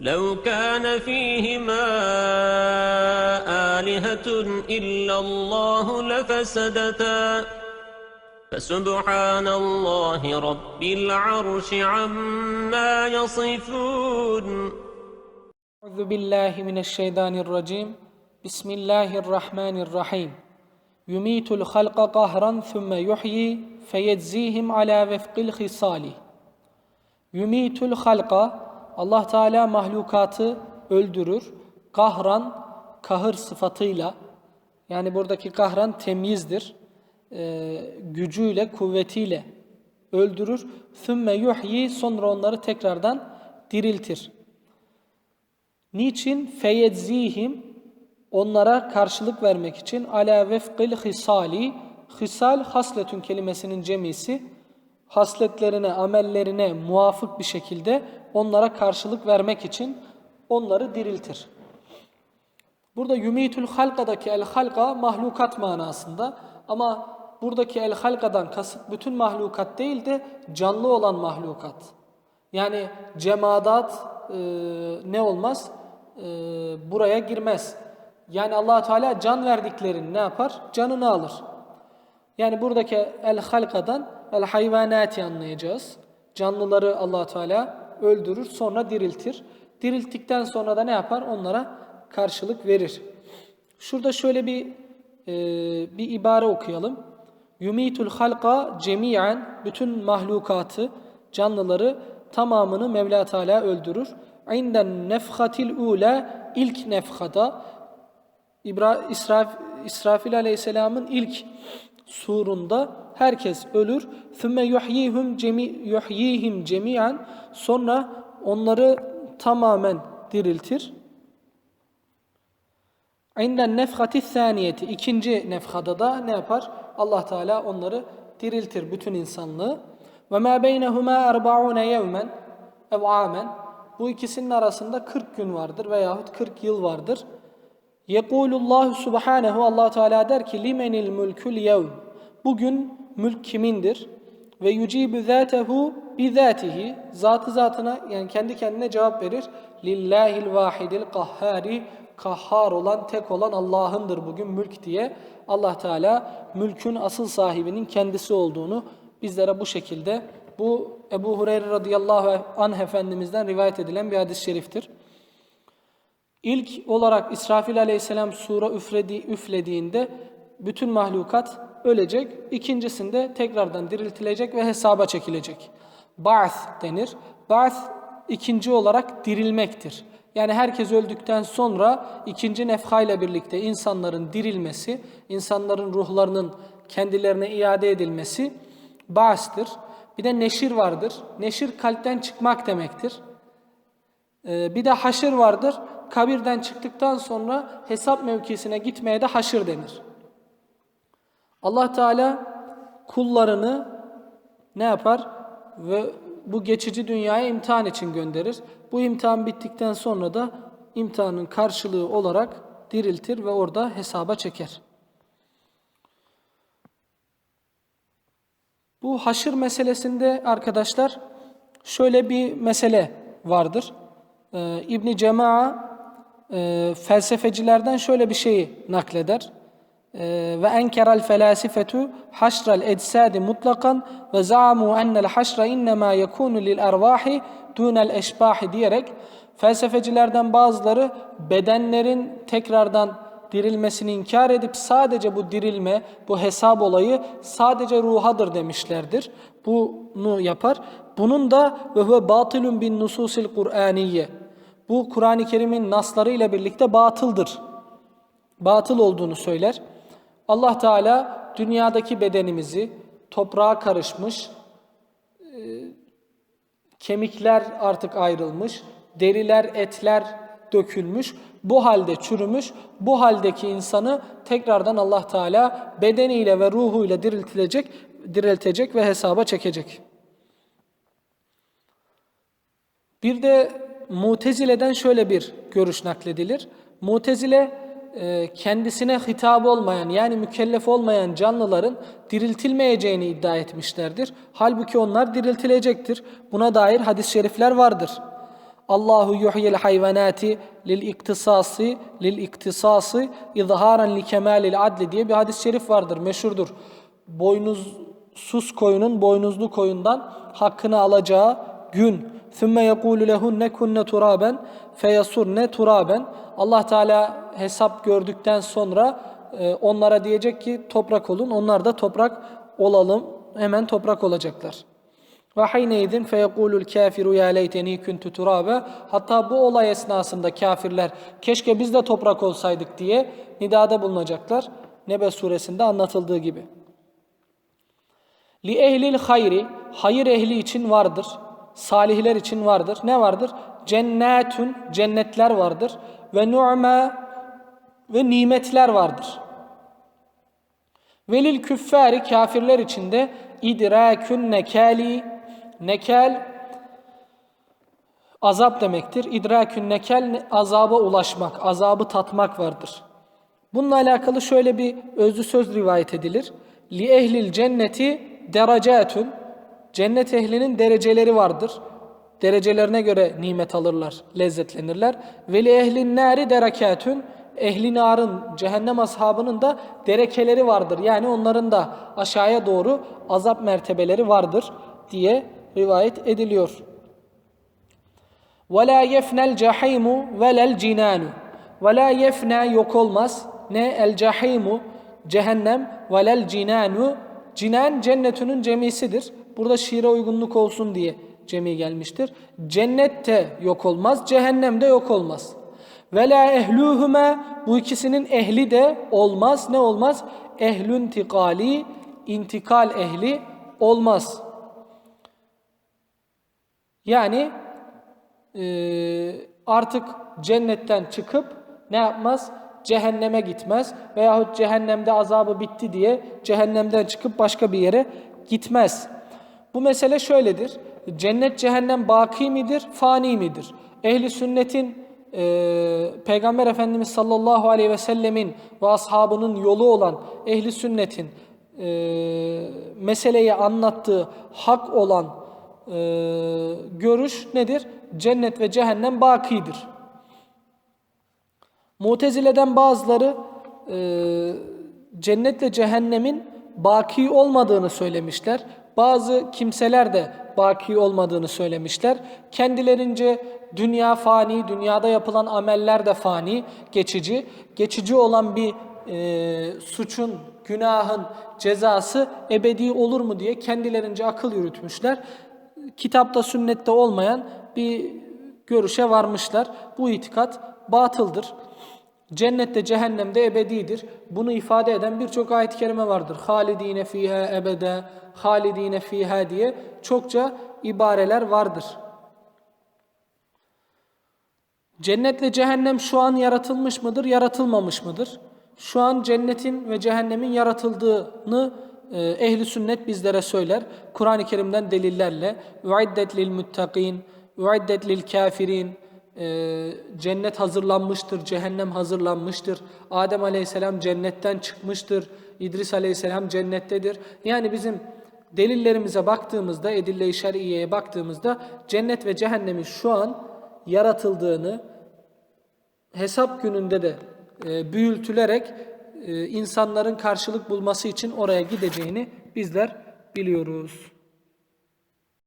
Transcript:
لو كان فيهما آلهة إلا الله لفسدتا. فسبحان الله رب العرش عما يصفون. أعوذ بالله من الشيطان الرجيم. بسم الله الرحمن الرحيم. يميت الخلق قهرا ثم يحيي فيجزيهم على وفق الخصال. يميت الخلق Allah Teala mahlukatı öldürür. Kahran, kahır sıfatıyla yani buradaki kahran temyizdir. Ee, gücüyle, kuvvetiyle öldürür. Sümme yuhyi sonra onları tekrardan diriltir. Niçin? Feyedzihim onlara karşılık vermek için ala vefkil hisali hisal hasletün kelimesinin cemisi hasletlerine, amellerine muvafık bir şekilde onlara karşılık vermek için onları diriltir. Burada yumitül halkadaki el halka mahlukat manasında ama buradaki el halkadan kasıt bütün mahlukat değil de canlı olan mahlukat. Yani cemadat e, ne olmaz? E, buraya girmez. Yani allah Teala can verdiklerini ne yapar? Canını alır. Yani buradaki el halkadan el hayvanati anlayacağız. Canlıları allah Teala öldürür sonra diriltir. Dirilttikten sonra da ne yapar? Onlara karşılık verir. Şurada şöyle bir e, bir ibare okuyalım. Yumitul halqa cemiyen bütün mahlukatı, canlıları tamamını Mevla Teala öldürür. İnden nefhatil ula ilk nefhada İbra İsraf, İsrafil Aleyhisselam'ın ilk surunda herkes ölür. Sümme yuhyihim cemi yuhyihim cemiyen sonra onları tamamen diriltir. İnden nefhati saniyeti ikinci nefhada da ne yapar? Allah Teala onları diriltir bütün insanlığı. Ve ma beynehuma 40 yevmen ev amen. Bu ikisinin arasında 40 gün vardır veyahut 40 yıl vardır. Yekulullahu subhanehu Allah Teala der ki limenil mulkul yevm. Bugün mülk kimindir? Ve yucibu zatehu bi zatihi. Zatı zatına yani kendi kendine cevap verir. Lillahil vahidil kahhari. Kahhar olan, tek olan Allah'ındır bugün mülk diye. Allah Teala mülkün asıl sahibinin kendisi olduğunu bizlere bu şekilde bu Ebu Hureyre radıyallahu anh efendimizden rivayet edilen bir hadis-i şeriftir. İlk olarak İsrafil aleyhisselam sura üfledi, üflediğinde bütün mahlukat ölecek. İkincisinde tekrardan diriltilecek ve hesaba çekilecek. Ba'th denir. Ba'th ikinci olarak dirilmektir. Yani herkes öldükten sonra ikinci nefha ile birlikte insanların dirilmesi, insanların ruhlarının kendilerine iade edilmesi ba'stır. Bir de neşir vardır. Neşir kalpten çıkmak demektir. Ee, bir de haşır vardır. Kabirden çıktıktan sonra hesap mevkisine gitmeye de haşır denir. Allah Teala kullarını ne yapar? Ve bu geçici dünyaya imtihan için gönderir. Bu imtihan bittikten sonra da imtihanın karşılığı olarak diriltir ve orada hesaba çeker. Bu haşır meselesinde arkadaşlar şöyle bir mesele vardır. Ee, İbn Cema'a e, felsefecilerden şöyle bir şeyi nakleder. Ee, ve enkerel felasifetu haşral ecsadi mutlakan ve zaamu ennel haşra innema yekunu lil ervahi dunel eşbahi diyerek felsefecilerden bazıları bedenlerin tekrardan dirilmesini inkar edip sadece bu dirilme, bu hesap olayı sadece ruhadır demişlerdir. Bunu yapar. Bunun da ve huve batilun bin nususil Kur'aniye. Bu Kur'an-ı Kerim'in nasları ile birlikte batıldır. Batıl olduğunu söyler. Allah Teala dünyadaki bedenimizi toprağa karışmış, e, kemikler artık ayrılmış, deriler, etler dökülmüş, bu halde çürümüş, bu haldeki insanı tekrardan Allah Teala bedeniyle ve ruhuyla diriltilecek, diriltecek ve hesaba çekecek. Bir de Mutezile'den şöyle bir görüş nakledilir. Mutezile kendisine hitap olmayan yani mükellef olmayan canlıların diriltilmeyeceğini iddia etmişlerdir. Halbuki onlar diriltilecektir. Buna dair hadis-i şerifler vardır. Allahu yuhyil hayvanati lil iktisası lil iktisası izharan li kemalil adli diye bir hadis-i şerif vardır, meşhurdur. Boynuzsuz koyunun boynuzlu koyundan hakkını alacağı gün. Sümme yekulu lehunne kunne turaben feyasurne turaben. Allah Teala hesap gördükten sonra e, onlara diyecek ki toprak olun. Onlar da toprak olalım. Hemen toprak olacaklar. Ve hayneydin feyekulul kafiru ya leyteni kuntu. Hatta bu olay esnasında kafirler keşke biz de toprak olsaydık diye nidada bulunacaklar. Nebe suresinde anlatıldığı gibi. Li ehlil hayri hayır ehli için vardır. Salihler için vardır. Ne vardır? Cennetün cennetler vardır ve nu'me ve nimetler vardır. Velil küffari kafirler içinde idrakün nekali nekel azap demektir. İdrakün nekel azaba ulaşmak, azabı tatmak vardır. Bununla alakalı şöyle bir özlü söz rivayet edilir. Li ehlil cenneti derecatun cennet ehlinin dereceleri vardır. Derecelerine göre nimet alırlar, lezzetlenirler. Ve li ehlin nari derekatun ehli narın, cehennem ashabının da derekeleri vardır. Yani onların da aşağıya doğru azap mertebeleri vardır diye rivayet ediliyor. وَلَا يَفْنَ الْجَحِيمُ وَلَا الْجِنَانُ وَلَا يَفْنَ yok olmaz. Ne? El cahimu cehennem velel cinanu Cinan cennetünün cemisidir. Burada şiire uygunluk olsun diye cemi gelmiştir. Cennette yok olmaz, cehennemde yok olmaz. Ve la ehluhuma bu ikisinin ehli de olmaz. Ne olmaz? Ehlün tikali intikal ehli olmaz. Yani e, artık cennetten çıkıp ne yapmaz? Cehenneme gitmez veyahut cehennemde azabı bitti diye cehennemden çıkıp başka bir yere gitmez. Bu mesele şöyledir. Cennet cehennem baki midir, fani midir? Ehli sünnetin e, Peygamber Efendimiz sallallahu aleyhi ve sellemin ve ashabının yolu olan ehli sünnetin e, meseleyi anlattığı hak olan e, görüş nedir? Cennet ve cehennem bakidir. Mutezile'den bazıları e, cennetle cehennemin baki olmadığını söylemişler. Bazı kimseler de baki olmadığını söylemişler. Kendilerince dünya fani, dünyada yapılan ameller de fani, geçici. Geçici olan bir e, suçun, günahın cezası ebedi olur mu diye kendilerince akıl yürütmüşler. Kitapta, sünnette olmayan bir görüşe varmışlar. Bu itikat batıldır. Cennette cehennemde ebedidir. Bunu ifade eden birçok ayet-i kerime vardır. Halidine fiha ebede, halidine fiha diye çokça ibareler vardır. Cennetle cehennem şu an yaratılmış mıdır, yaratılmamış mıdır? Şu an cennetin ve cehennemin yaratıldığını e, ehli sünnet bizlere söyler. Kur'an-ı Kerim'den delillerle. Uiddet lil muttakin, uiddet lil kafirin, e, cennet hazırlanmıştır, cehennem hazırlanmıştır. Adem aleyhisselam cennetten çıkmıştır. İdris aleyhisselam cennettedir. Yani bizim delillerimize baktığımızda, edille-i şer'iyeye baktığımızda cennet ve cehennemin şu an yaratıldığını, hesap gününde de e, büyültülerek e, insanların karşılık bulması için oraya gideceğini bizler biliyoruz.